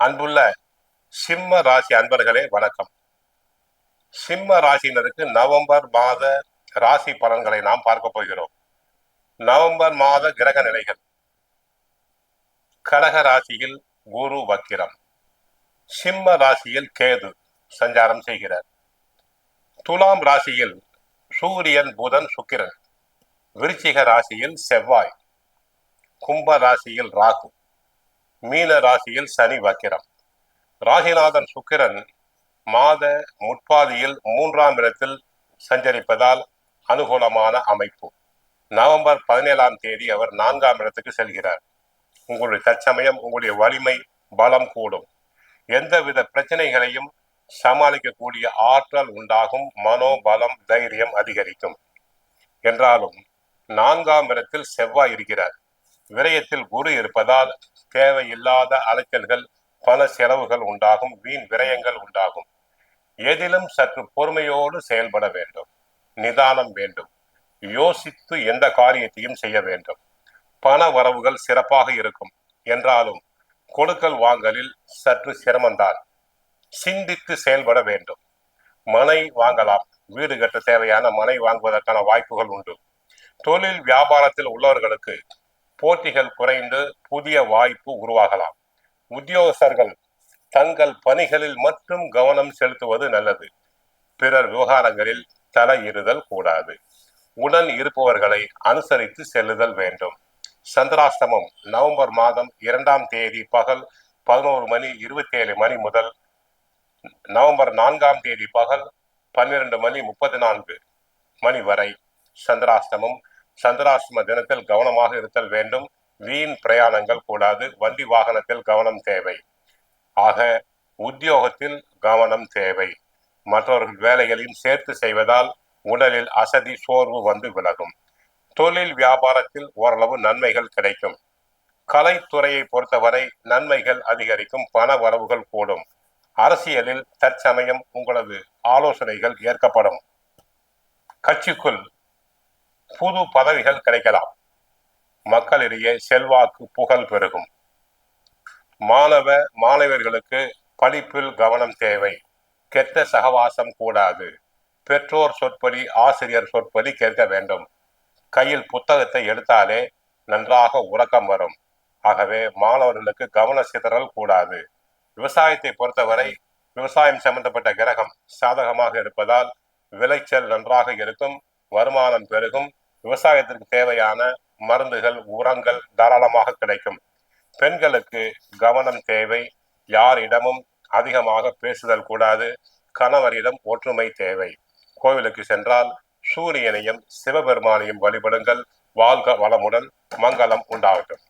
அன்புள்ள சிம்ம ராசி அன்பர்களே வணக்கம். சிம்ம ராசியினருக்கு நவம்பர் மாத ராசி பலன்களை நாம் பார்க்க போகிறோம். நவம்பர் மாத கிரக நிலைகள். கடக ராசியில் குரு வக்கிரம். சிம்ம ராசியில் கேது சஞ்சாரம் செய்கிறார். துலாம் ராசியில் சூரியன் புதன் சுக்கிரன். விருச்சிக ராசியில் செவ்வாய். கும்ப ராசியில் ராகு. மீன ராசியில் சனி வக்கிரம். ராசிநாதன் சுக்கிரன் மாத முற்பாதியில் மூன்றாம் இடத்தில் சஞ்சரிப்பதால் அனுகூலமான அமைப்பு. நவம்பர் பதினேழாம் தேதி அவர் நான்காம் இடத்துக்கு செல்கிறார். உங்களுடைய தற்சமயம் உங்களுடைய வலிமை பலம் கூடும். எந்தவித பிரச்சனைகளையும் சமாளிக்கக்கூடிய ஆற்றல் உண்டாகும். மனோபலம் தைரியம் அதிகரிக்கும். என்றாலும் நான்காம் இடத்தில் செவ்வாய் இருக்கிறார். விரயத்தில் குரு இருப்பதால் தேவையில்லாத அலைச்சல்கள் பல செலவுகள் உண்டாகும் வீண் விரயங்கள் உண்டாகும். எதிலும் சற்று பொறுமையோடு செயல்பட வேண்டும். நிதானம் வேண்டும். யோசித்து எந்த காரியத்தையும் செய்ய வேண்டும். பண வரவுகள் சிறப்பாக இருக்கும். என்றாலும் கொடுக்கல் வாங்கலில் சற்று சிரமம்தான். சிந்தித்து செயல்பட வேண்டும். மனை வாங்கலாம். வீடு கட்ட தேவையான மனை வாங்குவதற்கான வாய்ப்புகள் உண்டு. தொழில் வியாபாரத்தில் உள்ளவர்களுக்கு போட்டிகள் குறைந்து புதிய வாய்ப்பு உருவாகலாம். உத்தியோகஸ்தர்கள் தங்கள் பணிகளில் மட்டும் கவனம் செலுத்துவது நல்லது. பிறர் விவகாரங்களில் தலையிடுதல் கூடாது. உடன் இருப்பவர்களை அனுசரித்து செல்லுதல் வேண்டும். சந்திராஷ்டமம் நவம்பர் மாதம் இரண்டாம் தேதி பகல் பதினோரு மணி இருபத்தி ஏழு மணி முதல் நவம்பர் நான்காம் தேதி பகல் பன்னிரண்டு மணி முப்பத்தி நான்கு மணி வரை சந்திராஷ்டமம் சந்திராஷ்டம தினத்தில் கவனமாக இருத்தல் வேண்டும். வீண் பிரயாணங்கள் கூடாது. வண்டி வாகனத்தில் கவனம் தேவை. ஆக உத்தியோகத்தில் கவனம் தேவை. மற்றவர்கள் வேலைகளையும் சேர்த்து செய்வதால் உடலில் அசதி சோர்வு வந்து விலகும். தொழில் வியாபாரத்தில் ஓரளவு நன்மைகள் கிடைக்கும். கலைத்துறையை பொறுத்தவரை நன்மைகள் அதிகரிக்கும் பண வரவுகள் கூடும். அரசியலில் தற்சமயம் உங்களது ஆலோசனைகள் ஏற்கப்படும். கட்சிக்குள் புது பதவிகள் கிடைக்கலாம். மக்களிடையே செல்வாக்கு புகழ் பெருகும். மாணவ மாணவர்களுக்கு படிப்பில் கவனம் தேவை. கெட்ட சகவாசம் கூடாது. பெற்றோர் சொற்படி ஆசிரியர் சொற்படி கேட்க வேண்டும். கையில் புத்தகத்தை எடுத்தாலே நன்றாக உறக்கம் வரும். ஆகவே மாணவர்களுக்கு கவன சிதறல் கூடாது. விவசாயத்தை பொறுத்தவரை விவசாயம் சம்பந்தப்பட்ட கிரகம் சாதகமாக இருப்பதால் விளைச்சல் நன்றாக இருக்கும் வருமானம் பெருகும் விவசாயத்திற்கு தேவையான மருந்துகள் உரங்கள் தாராளமாக கிடைக்கும். பெண்களுக்கு கவனம் தேவை. யாரிடமும் அதிகமாக பேசுதல் கூடாது. கணவரிடம் ஒற்றுமை தேவை. கோவிலுக்கு சென்றால் சூரியனையும் சிவபெருமானையும் வழிபடுங்கள். வாழ்க வளமுடன் மங்களம் உண்டாகட்டும்.